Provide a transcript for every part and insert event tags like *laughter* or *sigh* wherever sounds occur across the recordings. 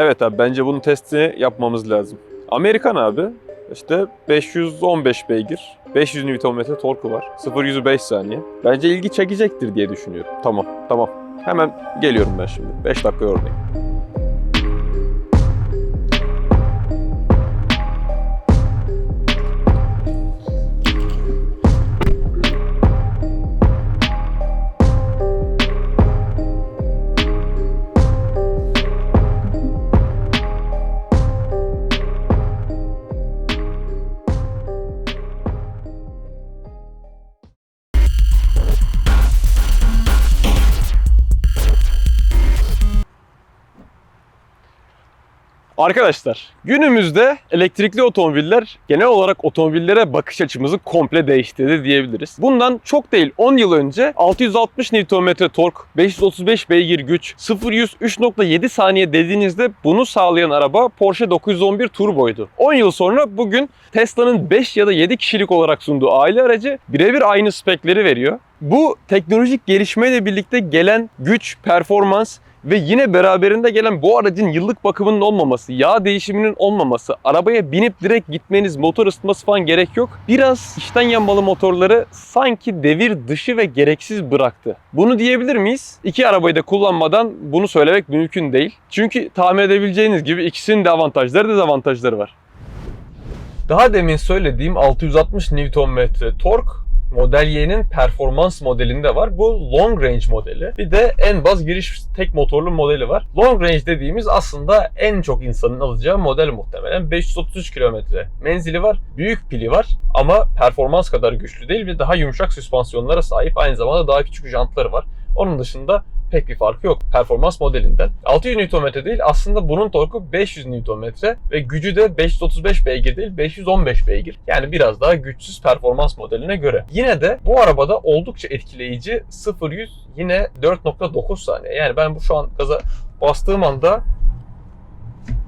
Evet abi bence bunun testini yapmamız lazım. Amerikan abi. İşte 515 beygir, 500 Nm torku var. 0 5 saniye. Bence ilgi çekecektir diye düşünüyorum. Tamam, tamam. Hemen geliyorum ben şimdi. 5 dakika oradayım. Arkadaşlar günümüzde elektrikli otomobiller genel olarak otomobillere bakış açımızı komple değiştirdi diyebiliriz. Bundan çok değil 10 yıl önce 660 Nm tork, 535 beygir güç, 0-100 3.7 saniye dediğinizde bunu sağlayan araba Porsche 911 Turbo'ydu. 10 yıl sonra bugün Tesla'nın 5 ya da 7 kişilik olarak sunduğu aile aracı birebir aynı spekleri veriyor. Bu teknolojik gelişmeyle birlikte gelen güç, performans ve yine beraberinde gelen bu aracın yıllık bakımının olmaması, yağ değişiminin olmaması, arabaya binip direkt gitmeniz, motor ısıtması falan gerek yok. Biraz içten yanmalı motorları sanki devir dışı ve gereksiz bıraktı. Bunu diyebilir miyiz? İki arabayı da kullanmadan bunu söylemek mümkün değil. Çünkü tahmin edebileceğiniz gibi ikisinin de avantajları dezavantajları var. Daha demin söylediğim 660 Nm tork Model Y'nin performans modelinde var. Bu long range modeli. Bir de en baz giriş tek motorlu modeli var. Long range dediğimiz aslında en çok insanın alacağı model muhtemelen. 533 kilometre menzili var. Büyük pili var ama performans kadar güçlü değil ve daha yumuşak süspansiyonlara sahip. Aynı zamanda daha küçük jantları var. Onun dışında pek bir farkı yok performans modelinden. 600 Nm değil aslında bunun torku 500 Nm ve gücü de 535 beygir değil 515 beygir. Yani biraz daha güçsüz performans modeline göre. Yine de bu arabada oldukça etkileyici 0-100 yine 4.9 saniye. Yani ben bu şu an gaza bastığım anda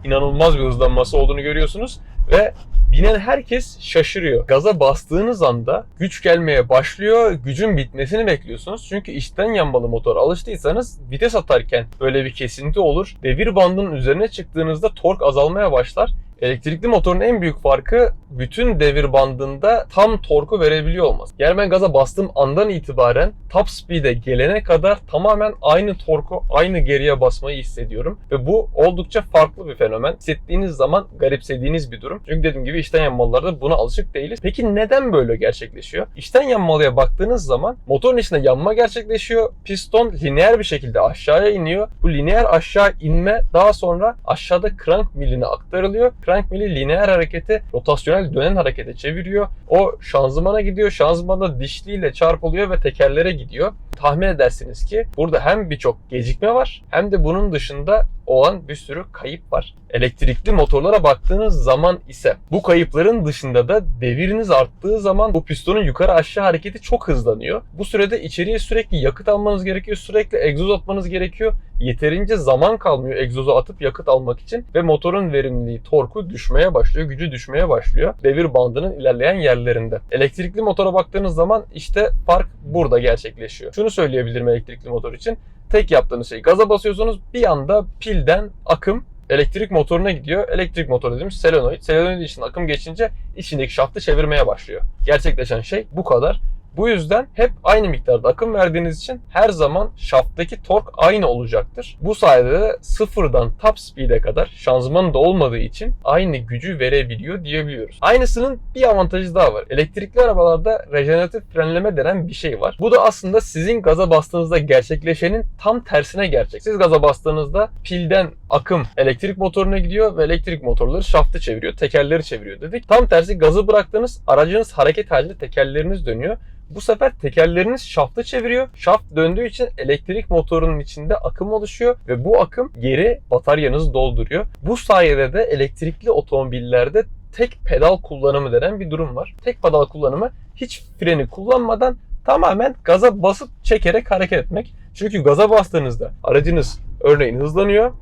inanılmaz bir hızlanması olduğunu görüyorsunuz ve binen herkes şaşırıyor. Gaza bastığınız anda güç gelmeye başlıyor, gücün bitmesini bekliyorsunuz. Çünkü içten yanmalı motor alıştıysanız vites atarken böyle bir kesinti olur. Devir bandının üzerine çıktığınızda tork azalmaya başlar. Elektrikli motorun en büyük farkı bütün devir bandında tam torku verebiliyor olması. Yani ben gaza bastığım andan itibaren top speed'e gelene kadar tamamen aynı torku, aynı geriye basmayı hissediyorum. Ve bu oldukça farklı bir fenomen. Hissettiğiniz zaman garipsediğiniz bir durum. Çünkü dediğim gibi içten yanmalılarda buna alışık değiliz. Peki neden böyle gerçekleşiyor? İçten yanmalıya baktığınız zaman motorun içinde yanma gerçekleşiyor. Piston lineer bir şekilde aşağıya iniyor. Bu lineer aşağı inme daha sonra aşağıda crank miline aktarılıyor. Crank mili lineer hareketi rotasyonel dönen harekete çeviriyor. O şanzımana gidiyor. Şanzımanda dişliyle çarpılıyor ve tekerlere gidiyor. Tahmin edersiniz ki burada hem birçok gecikme var hem de bunun dışında olan bir sürü kayıp var. Elektrikli motorlara baktığınız zaman ise bu kayıpların dışında da deviriniz arttığı zaman bu pistonun yukarı aşağı hareketi çok hızlanıyor. Bu sürede içeriye sürekli yakıt almanız gerekiyor. Sürekli egzoz atmanız gerekiyor. Yeterince zaman kalmıyor egzozu atıp yakıt almak için ve motorun verimliliği, torku düşmeye başlıyor, gücü düşmeye başlıyor devir bandının ilerleyen yerlerinde. Elektrikli motora baktığınız zaman işte fark burada gerçekleşiyor. Şunu söyleyebilirim elektrikli motor için. Tek yaptığınız şey gaza basıyorsunuz bir anda pilden akım elektrik motoruna gidiyor. Elektrik motoru dediğimiz selenoid. Selenoid için akım geçince içindeki şaftı çevirmeye başlıyor. Gerçekleşen şey bu kadar. Bu yüzden hep aynı miktarda akım verdiğiniz için her zaman şafttaki tork aynı olacaktır. Bu sayede de sıfırdan top speed'e kadar şanzımanı da olmadığı için aynı gücü verebiliyor diyebiliyoruz. Aynısının bir avantajı daha var. Elektrikli arabalarda rejeneratif frenleme denen bir şey var. Bu da aslında sizin gaza bastığınızda gerçekleşenin tam tersine gerçek. Siz gaza bastığınızda pilden akım elektrik motoruna gidiyor ve elektrik motorları şaftı çeviriyor, tekerleri çeviriyor dedik. Tam tersi gazı bıraktığınız aracınız hareket halinde tekerleriniz dönüyor. Bu sefer tekerleriniz şaftı çeviriyor. Şaft döndüğü için elektrik motorunun içinde akım oluşuyor ve bu akım geri bataryanızı dolduruyor. Bu sayede de elektrikli otomobillerde tek pedal kullanımı denen bir durum var. Tek pedal kullanımı hiç freni kullanmadan tamamen gaza basıp çekerek hareket etmek. Çünkü gaza bastığınızda aracınız örneğin hızlanıyor.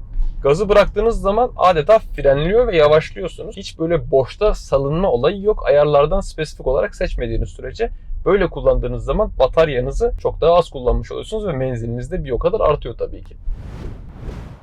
Gazı bıraktığınız zaman adeta frenliyor ve yavaşlıyorsunuz. Hiç böyle boşta salınma olayı yok. Ayarlardan spesifik olarak seçmediğiniz sürece Böyle kullandığınız zaman bataryanızı çok daha az kullanmış oluyorsunuz ve menziliniz de bir o kadar artıyor tabii ki.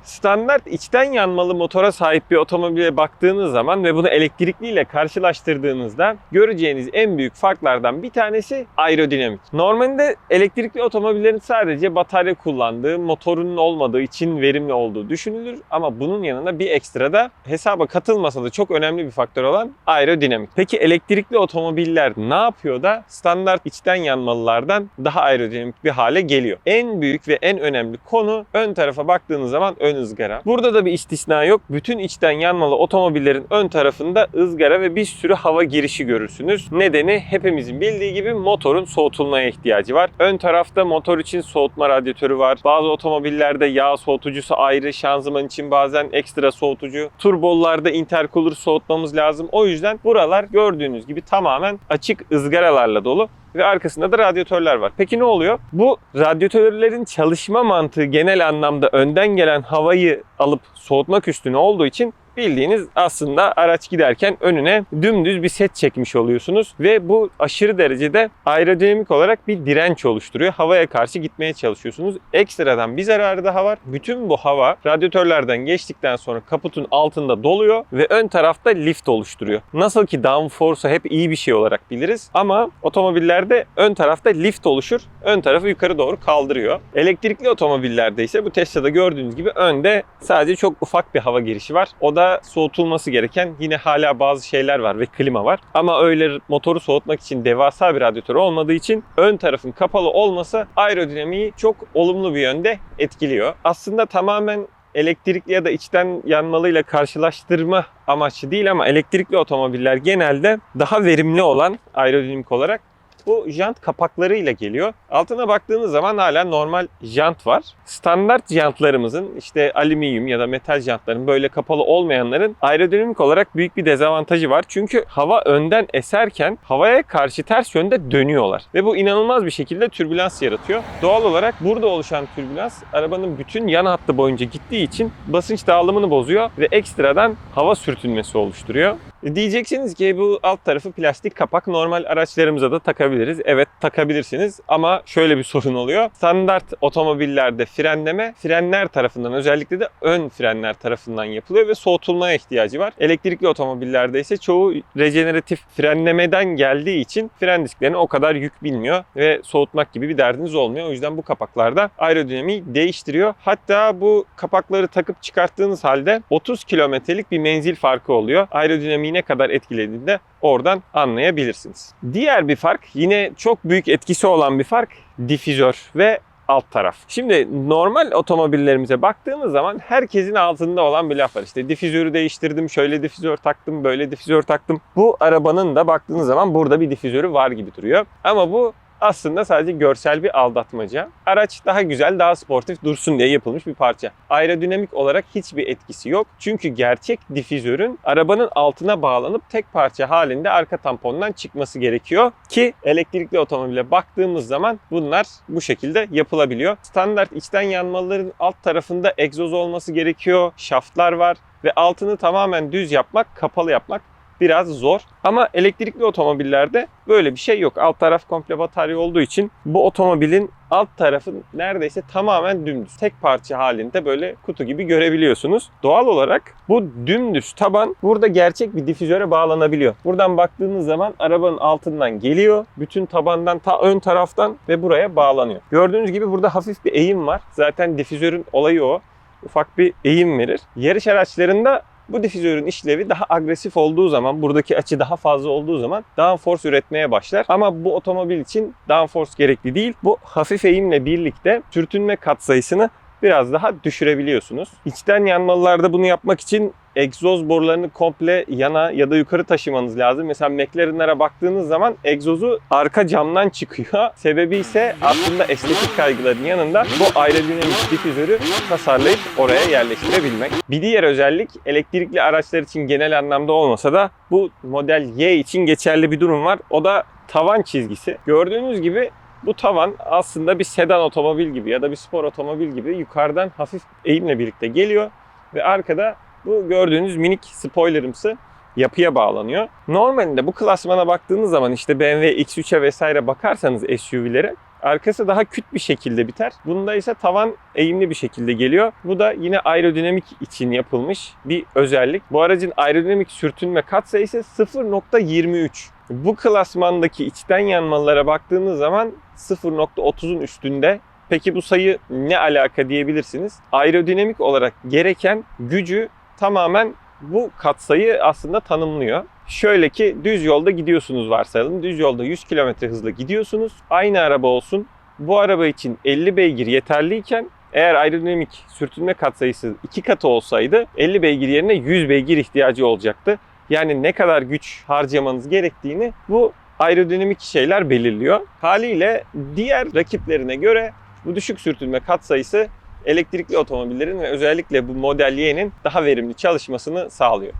Standart içten yanmalı motora sahip bir otomobile baktığınız zaman ve bunu elektrikliyle karşılaştırdığınızda göreceğiniz en büyük farklardan bir tanesi aerodinamik. Normalde elektrikli otomobillerin sadece batarya kullandığı, motorunun olmadığı için verimli olduğu düşünülür ama bunun yanında bir ekstra da hesaba katılmasa da çok önemli bir faktör olan aerodinamik. Peki elektrikli otomobiller ne yapıyor da standart içten yanmalılardan daha aerodinamik bir hale geliyor? En büyük ve en önemli konu ön tarafa baktığınız zaman ön ızgara. Burada da bir istisna yok. Bütün içten yanmalı otomobillerin ön tarafında ızgara ve bir sürü hava girişi görürsünüz. Nedeni hepimizin bildiği gibi motorun soğutulmaya ihtiyacı var. Ön tarafta motor için soğutma radyatörü var. Bazı otomobillerde yağ soğutucusu ayrı, şanzıman için bazen ekstra soğutucu. Turbolarda intercooler soğutmamız lazım. O yüzden buralar gördüğünüz gibi tamamen açık ızgaralarla dolu ve arkasında da radyatörler var. Peki ne oluyor? Bu radyatörlerin çalışma mantığı genel anlamda önden gelen havayı alıp soğutmak üstüne olduğu için bildiğiniz aslında araç giderken önüne dümdüz bir set çekmiş oluyorsunuz ve bu aşırı derecede aerodinamik olarak bir direnç oluşturuyor. Havaya karşı gitmeye çalışıyorsunuz. Ekstradan bir zararı daha var. Bütün bu hava radyatörlerden geçtikten sonra kaputun altında doluyor ve ön tarafta lift oluşturuyor. Nasıl ki downforce'u hep iyi bir şey olarak biliriz ama otomobillerde ön tarafta lift oluşur. Ön tarafı yukarı doğru kaldırıyor. Elektrikli otomobillerde ise bu Tesla'da gördüğünüz gibi önde sadece çok ufak bir hava girişi var. O da soğutulması gereken yine hala bazı şeyler var ve klima var. Ama öyle motoru soğutmak için devasa bir radyatör olmadığı için ön tarafın kapalı olması aerodinamiği çok olumlu bir yönde etkiliyor. Aslında tamamen elektrikli ya da içten yanmalıyla karşılaştırma amaçlı değil ama elektrikli otomobiller genelde daha verimli olan aerodinamik olarak bu jant kapaklarıyla geliyor. Altına baktığınız zaman hala normal jant var. Standart jantlarımızın işte alüminyum ya da metal jantların böyle kapalı olmayanların aerodinamik olarak büyük bir dezavantajı var. Çünkü hava önden eserken havaya karşı ters yönde dönüyorlar. Ve bu inanılmaz bir şekilde türbülans yaratıyor. Doğal olarak burada oluşan türbülans arabanın bütün yan hattı boyunca gittiği için basınç dağılımını bozuyor ve ekstradan hava sürtünmesi oluşturuyor. E, Diyeceksiniz ki bu alt tarafı plastik kapak normal araçlarımıza da takabiliriz. Evet takabilirsiniz ama şöyle bir sorun oluyor. Standart otomobillerde frenleme frenler tarafından özellikle de ön frenler tarafından yapılıyor ve soğutulmaya ihtiyacı var. Elektrikli otomobillerde ise çoğu rejeneratif frenlemeden geldiği için fren disklerine o kadar yük binmiyor ve soğutmak gibi bir derdiniz olmuyor. O yüzden bu kapaklarda aerodinamiği değiştiriyor. Hatta bu kapakları takıp çıkarttığınız halde 30 kilometrelik bir menzil farkı oluyor. Aerodinamiği ne kadar etkilediğini de oradan anlayabilirsiniz. Diğer bir fark yine çok büyük etkisi olan bir fark difüzör ve alt taraf. Şimdi normal otomobillerimize baktığımız zaman herkesin altında olan bir laf var. İşte difüzörü değiştirdim, şöyle difüzör taktım, böyle difüzör taktım. Bu arabanın da baktığınız zaman burada bir difüzörü var gibi duruyor. Ama bu aslında sadece görsel bir aldatmaca. Araç daha güzel, daha sportif dursun diye yapılmış bir parça. Aerodinamik olarak hiçbir etkisi yok. Çünkü gerçek difüzörün arabanın altına bağlanıp tek parça halinde arka tampondan çıkması gerekiyor ki elektrikli otomobile baktığımız zaman bunlar bu şekilde yapılabiliyor. Standart içten yanmalıların alt tarafında egzoz olması gerekiyor. Şaftlar var ve altını tamamen düz yapmak, kapalı yapmak biraz zor. Ama elektrikli otomobillerde böyle bir şey yok. Alt taraf komple batarya olduğu için bu otomobilin alt tarafı neredeyse tamamen dümdüz. Tek parça halinde böyle kutu gibi görebiliyorsunuz. Doğal olarak bu dümdüz taban burada gerçek bir difüzöre bağlanabiliyor. Buradan baktığınız zaman arabanın altından geliyor. Bütün tabandan ta ön taraftan ve buraya bağlanıyor. Gördüğünüz gibi burada hafif bir eğim var. Zaten difüzörün olayı o. Ufak bir eğim verir. Yarış araçlarında bu difüzörün işlevi daha agresif olduğu zaman, buradaki açı daha fazla olduğu zaman downforce üretmeye başlar. Ama bu otomobil için downforce gerekli değil. Bu hafif eğimle birlikte sürtünme katsayısını biraz daha düşürebiliyorsunuz. İçten yanmalılarda bunu yapmak için egzoz borularını komple yana ya da yukarı taşımanız lazım. Mesela McLaren'lara baktığınız zaman egzozu arka camdan çıkıyor. *laughs* Sebebi ise aslında estetik kaygıların yanında bu aerodinamik difüzörü tasarlayıp oraya yerleştirebilmek. Bir diğer özellik elektrikli araçlar için genel anlamda olmasa da bu model Y için geçerli bir durum var. O da tavan çizgisi. Gördüğünüz gibi bu tavan aslında bir sedan otomobil gibi ya da bir spor otomobil gibi yukarıdan hafif eğimle birlikte geliyor ve arkada bu gördüğünüz minik spoilerımsı yapıya bağlanıyor. Normalde bu klasmana baktığınız zaman işte BMW X3'e vesaire bakarsanız SUV'lere Arkası daha küt bir şekilde biter. Bunda ise tavan eğimli bir şekilde geliyor. Bu da yine aerodinamik için yapılmış bir özellik. Bu aracın aerodinamik sürtünme katsayısı 0.23. Bu klasmandaki içten yanmalara baktığınız zaman 0.30'un üstünde. Peki bu sayı ne alaka diyebilirsiniz? Aerodinamik olarak gereken gücü tamamen bu katsayı aslında tanımlıyor. Şöyle ki düz yolda gidiyorsunuz varsayalım. Düz yolda 100 km hızla gidiyorsunuz. Aynı araba olsun. Bu araba için 50 beygir yeterliyken eğer aerodinamik sürtünme katsayısı iki katı olsaydı 50 beygir yerine 100 beygir ihtiyacı olacaktı. Yani ne kadar güç harcamanız gerektiğini bu aerodinamik şeyler belirliyor. Haliyle diğer rakiplerine göre bu düşük sürtünme katsayısı elektrikli otomobillerin ve özellikle bu Model Y'nin daha verimli çalışmasını sağlıyor.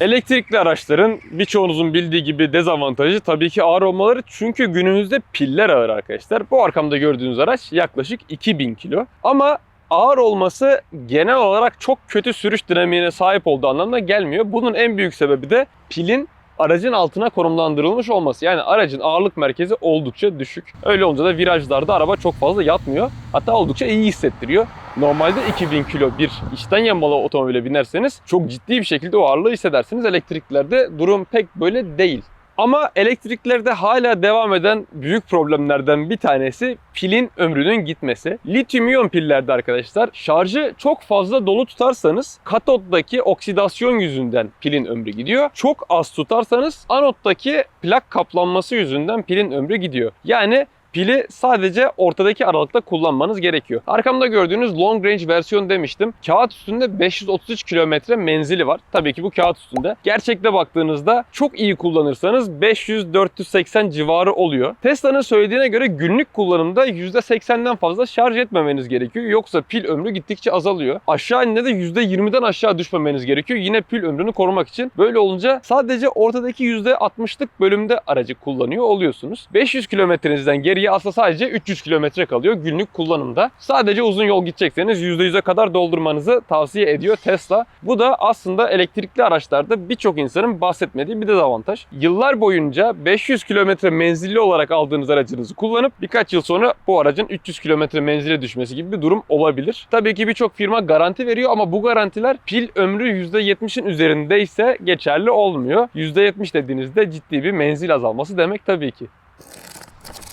Elektrikli araçların birçoğunuzun bildiği gibi dezavantajı tabii ki ağır olmaları. Çünkü günümüzde piller ağır arkadaşlar. Bu arkamda gördüğünüz araç yaklaşık 2000 kilo. Ama ağır olması genel olarak çok kötü sürüş dinamiğine sahip olduğu anlamına gelmiyor. Bunun en büyük sebebi de pilin aracın altına konumlandırılmış olması. Yani aracın ağırlık merkezi oldukça düşük. Öyle olunca da virajlarda araba çok fazla yatmıyor. Hatta oldukça iyi hissettiriyor. Normalde 2000 kilo bir içten yanmalı otomobile binerseniz çok ciddi bir şekilde o ağırlığı hissedersiniz. Elektriklerde durum pek böyle değil. Ama elektriklerde hala devam eden büyük problemlerden bir tanesi pilin ömrünün gitmesi. Lityum iyon pillerde arkadaşlar şarjı çok fazla dolu tutarsanız katoddaki oksidasyon yüzünden pilin ömrü gidiyor. Çok az tutarsanız anottaki plak kaplanması yüzünden pilin ömrü gidiyor. Yani Pili sadece ortadaki aralıkta kullanmanız gerekiyor. Arkamda gördüğünüz long range versiyon demiştim. Kağıt üstünde 533 kilometre menzili var. Tabii ki bu kağıt üstünde. Gerçekte baktığınızda çok iyi kullanırsanız 500-480 civarı oluyor. Tesla'nın söylediğine göre günlük kullanımda %80'den fazla şarj etmemeniz gerekiyor. Yoksa pil ömrü gittikçe azalıyor. Aşağı ininde de %20'den aşağı düşmemeniz gerekiyor. Yine pil ömrünü korumak için. Böyle olunca sadece ortadaki %60'lık bölümde aracı kullanıyor oluyorsunuz. 500 kilometrenizden geriye aslında sadece 300 kilometre kalıyor günlük kullanımda. Sadece uzun yol gidecekseniz %100'e kadar doldurmanızı tavsiye ediyor Tesla. Bu da aslında elektrikli araçlarda birçok insanın bahsetmediği bir dezavantaj. Yıllar boyunca 500 kilometre menzilli olarak aldığınız aracınızı kullanıp birkaç yıl sonra bu aracın 300 kilometre menzile düşmesi gibi bir durum olabilir. Tabii ki birçok firma garanti veriyor ama bu garantiler pil ömrü %70'in üzerindeyse geçerli olmuyor. %70 dediğinizde ciddi bir menzil azalması demek tabii ki.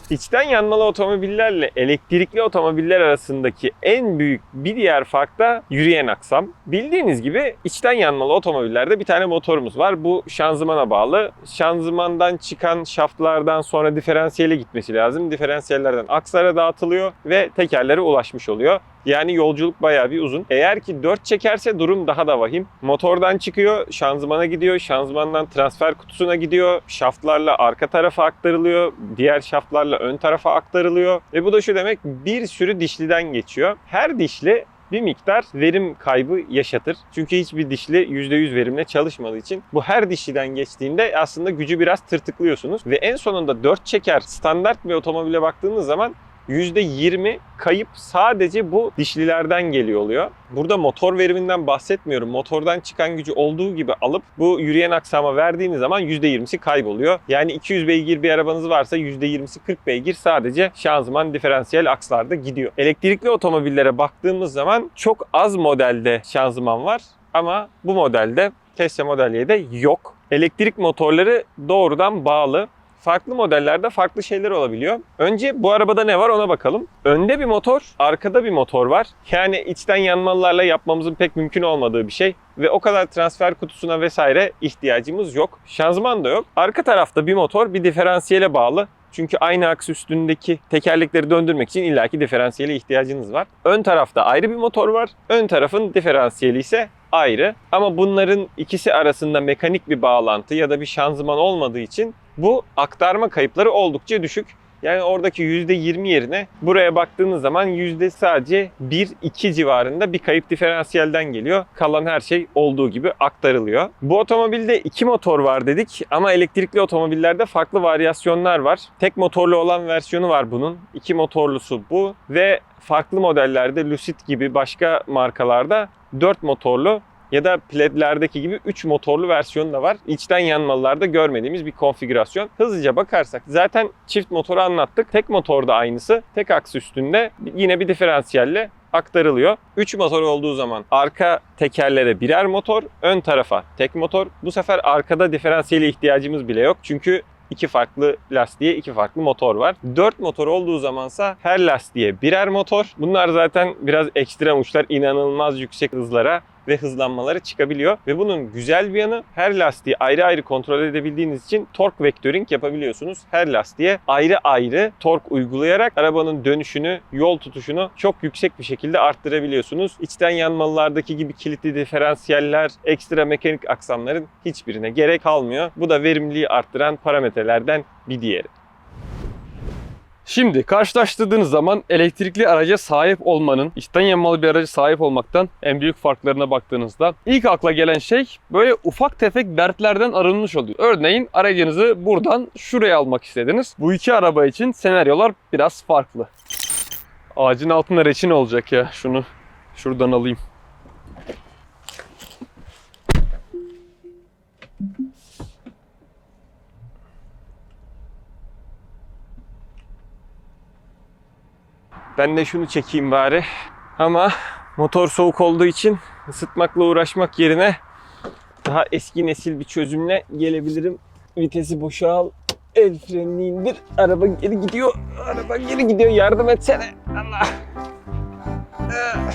İçten yanmalı otomobillerle elektrikli otomobiller arasındaki en büyük bir diğer fark da yürüyen aksam. Bildiğiniz gibi içten yanmalı otomobillerde bir tane motorumuz var. Bu şanzımana bağlı. Şanzımandan çıkan şaftlardan sonra diferansiyele gitmesi lazım. Diferansiyellerden aksara dağıtılıyor ve tekerlere ulaşmış oluyor. Yani yolculuk bayağı bir uzun. Eğer ki 4 çekerse durum daha da vahim. Motordan çıkıyor, şanzımana gidiyor, şanzımandan transfer kutusuna gidiyor, şaftlarla arka tarafa aktarılıyor, diğer şaftlarla ön tarafa aktarılıyor. Ve bu da şu demek bir sürü dişliden geçiyor. Her dişli bir miktar verim kaybı yaşatır. Çünkü hiçbir dişli %100 verimle çalışmadığı için bu her dişliden geçtiğinde aslında gücü biraz tırtıklıyorsunuz. Ve en sonunda 4 çeker standart bir otomobile baktığınız zaman %20 kayıp sadece bu dişlilerden geliyor oluyor. Burada motor veriminden bahsetmiyorum. Motordan çıkan gücü olduğu gibi alıp bu yürüyen aksama verdiğiniz zaman %20'si kayboluyor. Yani 200 beygir bir arabanız varsa %20'si 40 beygir sadece şanzıman diferansiyel akslarda gidiyor. Elektrikli otomobillere baktığımız zaman çok az modelde şanzıman var ama bu modelde Tesla Model Y'de yok. Elektrik motorları doğrudan bağlı farklı modellerde farklı şeyler olabiliyor. Önce bu arabada ne var ona bakalım. Önde bir motor, arkada bir motor var. Yani içten yanmalılarla yapmamızın pek mümkün olmadığı bir şey. Ve o kadar transfer kutusuna vesaire ihtiyacımız yok. Şanzıman da yok. Arka tarafta bir motor bir diferansiyele bağlı. Çünkü aynı aks üstündeki tekerlekleri döndürmek için illaki diferansiyele ihtiyacınız var. Ön tarafta ayrı bir motor var. Ön tarafın diferansiyeli ise ayrı. Ama bunların ikisi arasında mekanik bir bağlantı ya da bir şanzıman olmadığı için bu aktarma kayıpları oldukça düşük. Yani oradaki %20 yerine buraya baktığınız zaman yüzde sadece 1-2 civarında bir kayıp diferansiyelden geliyor. Kalan her şey olduğu gibi aktarılıyor. Bu otomobilde iki motor var dedik ama elektrikli otomobillerde farklı varyasyonlar var. Tek motorlu olan versiyonu var bunun. İki motorlusu bu ve farklı modellerde Lucid gibi başka markalarda 4 motorlu ya da pledlerdeki gibi 3 motorlu versiyonu da var. İçten yanmalılarda görmediğimiz bir konfigürasyon. Hızlıca bakarsak zaten çift motoru anlattık. Tek motor da aynısı. Tek aks üstünde yine bir diferansiyelle aktarılıyor. 3 motor olduğu zaman arka tekerlere birer motor, ön tarafa tek motor. Bu sefer arkada diferansiyele ihtiyacımız bile yok. Çünkü iki farklı lastiğe iki farklı motor var. 4 motor olduğu zamansa her lastiğe birer motor. Bunlar zaten biraz ekstrem uçlar inanılmaz yüksek hızlara ve hızlanmaları çıkabiliyor. Ve bunun güzel bir yanı her lastiği ayrı ayrı kontrol edebildiğiniz için torque vectoring yapabiliyorsunuz. Her lastiğe ayrı ayrı tork uygulayarak arabanın dönüşünü, yol tutuşunu çok yüksek bir şekilde arttırabiliyorsunuz. İçten yanmalılardaki gibi kilitli diferansiyeller, ekstra mekanik aksamların hiçbirine gerek kalmıyor. Bu da verimliliği arttıran parametrelerden bir diğeri. Şimdi karşılaştırdığınız zaman elektrikli araca sahip olmanın içten yanmalı bir araca sahip olmaktan en büyük farklarına baktığınızda ilk akla gelen şey böyle ufak tefek dertlerden arınmış oluyor. Örneğin aracınızı buradan şuraya almak istediniz. Bu iki araba için senaryolar biraz farklı. Ağacın altında reçin olacak ya. Şunu şuradan alayım. Ben de şunu çekeyim bari. Ama motor soğuk olduğu için ısıtmakla uğraşmak yerine daha eski nesil bir çözümle gelebilirim. Vitesi boşa al. El frenini indir. Araba geri gidiyor. Araba geri gidiyor. Yardım etsene. Allah. Ah.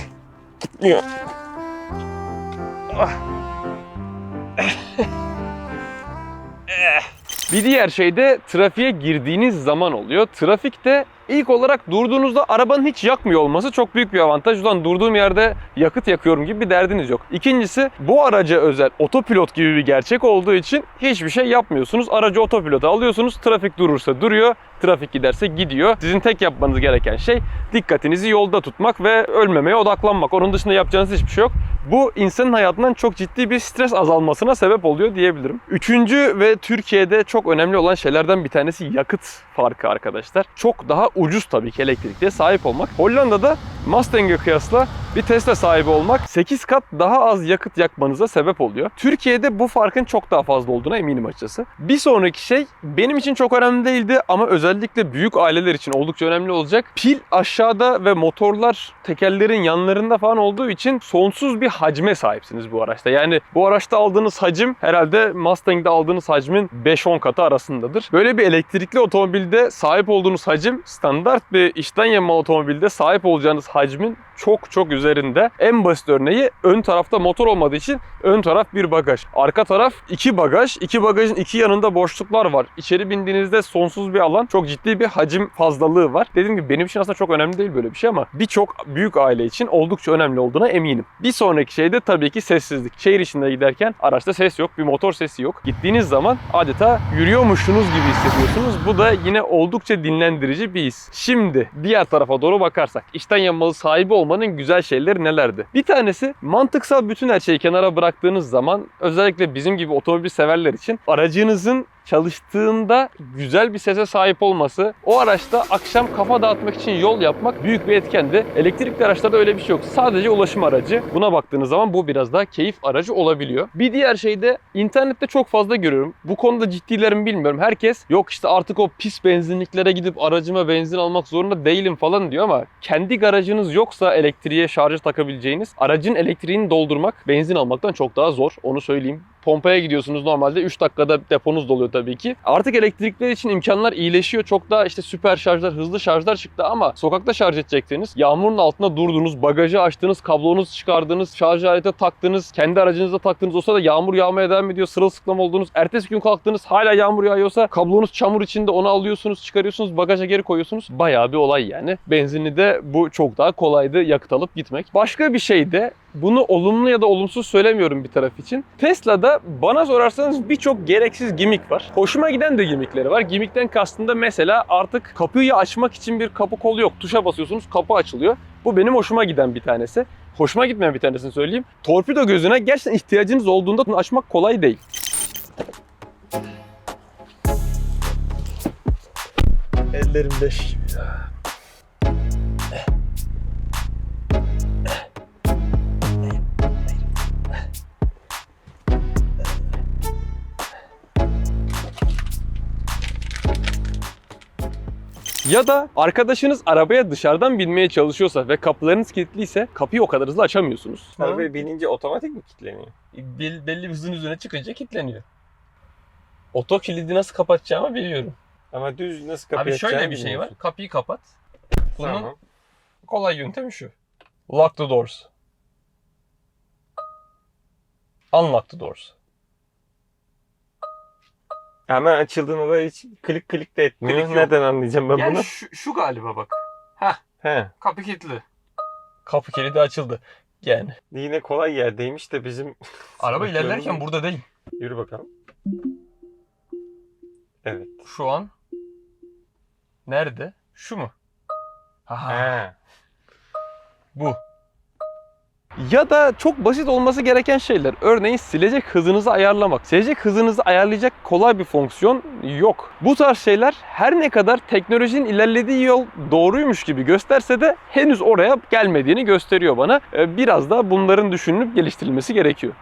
Gitmiyor. Ah. Bir diğer şey de trafiğe girdiğiniz zaman oluyor. Trafikte ilk olarak durduğunuzda arabanın hiç yakmıyor olması çok büyük bir avantaj. Ulan durduğum yerde yakıt yakıyorum gibi bir derdiniz yok. İkincisi bu araca özel otopilot gibi bir gerçek olduğu için hiçbir şey yapmıyorsunuz. Aracı otopilota alıyorsunuz. Trafik durursa duruyor. Trafik giderse gidiyor. Sizin tek yapmanız gereken şey dikkatinizi yolda tutmak ve ölmemeye odaklanmak. Onun dışında yapacağınız hiçbir şey yok. Bu insanın hayatından çok ciddi bir stres azalmasına sebep oluyor diyebilirim. Üçüncü ve Türkiye'de çok önemli olan şeylerden bir tanesi yakıt farkı arkadaşlar. Çok daha ucuz tabii ki elektrikliye sahip olmak. Hollanda'da Mustang'e kıyasla bir Tesla sahibi olmak 8 kat daha az yakıt yakmanıza sebep oluyor. Türkiye'de bu farkın çok daha fazla olduğuna eminim açıkçası. Bir sonraki şey benim için çok önemli değildi ama özellikle büyük aileler için oldukça önemli olacak. Pil aşağıda ve motorlar tekerlerin yanlarında falan olduğu için sonsuz bir hacme sahipsiniz bu araçta. Yani bu araçta aldığınız hacim herhalde Mustang'de aldığınız hacmin 5-10 katı arasındadır. Böyle bir elektrikli otomobilde sahip olduğunuz hacim standart bir içten yanmalı otomobilde sahip olacağınız hacmin çok çok üzerinde. En basit örneği ön tarafta motor olmadığı için ön taraf bir bagaj. Arka taraf iki bagaj. İki bagajın iki yanında boşluklar var. İçeri bindiğinizde sonsuz bir alan. Çok ciddi bir hacim fazlalığı var. Dediğim gibi benim için aslında çok önemli değil böyle bir şey ama birçok büyük aile için oldukça önemli olduğuna eminim. Bir sonraki şey de tabii ki sessizlik. Şehir içinde giderken araçta ses yok, bir motor sesi yok. Gittiğiniz zaman adeta yürüyormuşsunuz gibi hissediyorsunuz. Bu da yine oldukça dinlendirici bir his. Şimdi diğer tarafa doğru bakarsak içten yanmalı sahibi olmanın güzel şeyleri nelerdi? Bir tanesi mantıksal bütün her şeyi kenara bıraktığınız zaman özellikle bizim gibi otomobil severler için aracınızın çalıştığında güzel bir sese sahip olması, o araçta akşam kafa dağıtmak için yol yapmak büyük bir etkendi. Elektrikli araçlarda öyle bir şey yok. Sadece ulaşım aracı. Buna baktığınız zaman bu biraz daha keyif aracı olabiliyor. Bir diğer şey de internette çok fazla görüyorum. Bu konuda ciddilerim bilmiyorum. Herkes yok işte artık o pis benzinliklere gidip aracıma benzin almak zorunda değilim falan diyor ama kendi garajınız yoksa elektriğe şarjı takabileceğiniz aracın elektriğini doldurmak benzin almaktan çok daha zor. Onu söyleyeyim. Pompaya gidiyorsunuz normalde 3 dakikada deponuz doluyor tabii ki. Artık elektrikler için imkanlar iyileşiyor. Çok daha işte süper şarjlar, hızlı şarjlar çıktı ama sokakta şarj edecekseniz yağmurun altında durdunuz, bagajı açtınız, kablonuzu çıkardınız, şarj alete taktınız, kendi aracınıza taktınız. O sırada yağmur yağmaya devam ediyor, sırılsıklam oldunuz. Ertesi gün kalktınız hala yağmur yağıyorsa kablonuz çamur içinde onu alıyorsunuz, çıkarıyorsunuz, bagaja geri koyuyorsunuz. Bayağı bir olay yani. Benzinli de bu çok daha kolaydı yakıt alıp gitmek. Başka bir şey de bunu olumlu ya da olumsuz söylemiyorum bir taraf için. Tesla'da bana sorarsanız birçok gereksiz gimmick var. Hoşuma giden de gimmickleri var. Gimmickten kastında mesela artık kapıyı açmak için bir kapı kolu yok. Tuşa basıyorsunuz kapı açılıyor. Bu benim hoşuma giden bir tanesi. Hoşuma gitmeyen bir tanesini söyleyeyim. Torpido gözüne gerçekten ihtiyacınız olduğunda açmak kolay değil. Ellerim leş gibi. Ya da arkadaşınız arabaya dışarıdan binmeye çalışıyorsa ve kapılarınız kilitliyse kapıyı o kadar hızlı açamıyorsunuz. Arabaya binince otomatik mi kilitleniyor? Bel- belli bir hızın üzerine çıkınca kilitleniyor. Oto kilidi nasıl kapatacağımı biliyorum. Ama düz nasıl kapıyı Abi şöyle bir şey var. Kapıyı kapat. Bunun Tamam. kolay yöntemi şu. Lock the doors. Unlock the doors. Hemen açıldığında da hiç klik klik de etmiyor. Klik yok. Nereden anlayacağım ben Yani bunu? şu, şu galiba bak. He. Kapı kilitli. Kapı kilidi açıldı. Yani. Yine kolay yerdeymiş de bizim... *laughs* Araba ilerlerken burada değil. Yürü bakalım. Evet. Şu an nerede? Şu mu? Ha, He. bu. Ya da çok basit olması gereken şeyler. Örneğin silecek hızınızı ayarlamak. Silecek hızınızı ayarlayacak kolay bir fonksiyon yok. Bu tarz şeyler her ne kadar teknolojinin ilerlediği yol doğruymuş gibi gösterse de henüz oraya gelmediğini gösteriyor bana. Ee, Biraz da bunların düşünülüp geliştirilmesi gerekiyor.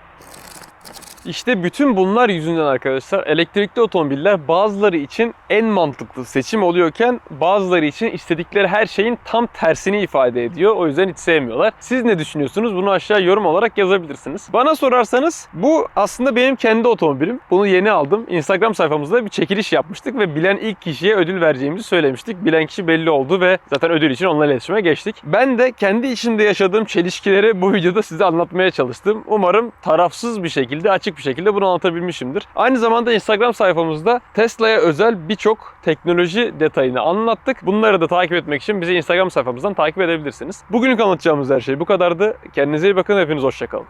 İşte bütün bunlar yüzünden arkadaşlar elektrikli otomobiller bazıları için en mantıklı seçim oluyorken bazıları için istedikleri her şeyin tam tersini ifade ediyor. O yüzden hiç sevmiyorlar. Siz ne düşünüyorsunuz? Bunu aşağı yorum olarak yazabilirsiniz. Bana sorarsanız bu aslında benim kendi otomobilim. Bunu yeni aldım. Instagram sayfamızda bir çekiliş yapmıştık ve bilen ilk kişiye ödül vereceğimizi söylemiştik. Bilen kişi belli oldu ve zaten ödül için onunla iletişime geçtik. Ben de kendi içimde yaşadığım çelişkileri bu videoda size anlatmaya çalıştım. Umarım tarafsız bir şekilde, açık bir şekilde bunu anlatabilmişimdir. Aynı zamanda Instagram sayfamızda Tesla'ya özel birçok teknoloji detayını anlattık. Bunları da takip etmek için bizi Instagram sayfamızdan takip edebilirsiniz. Bugünlük anlatacağımız her şey bu kadardı. Kendinize iyi bakın. Hepiniz hoşçakalın.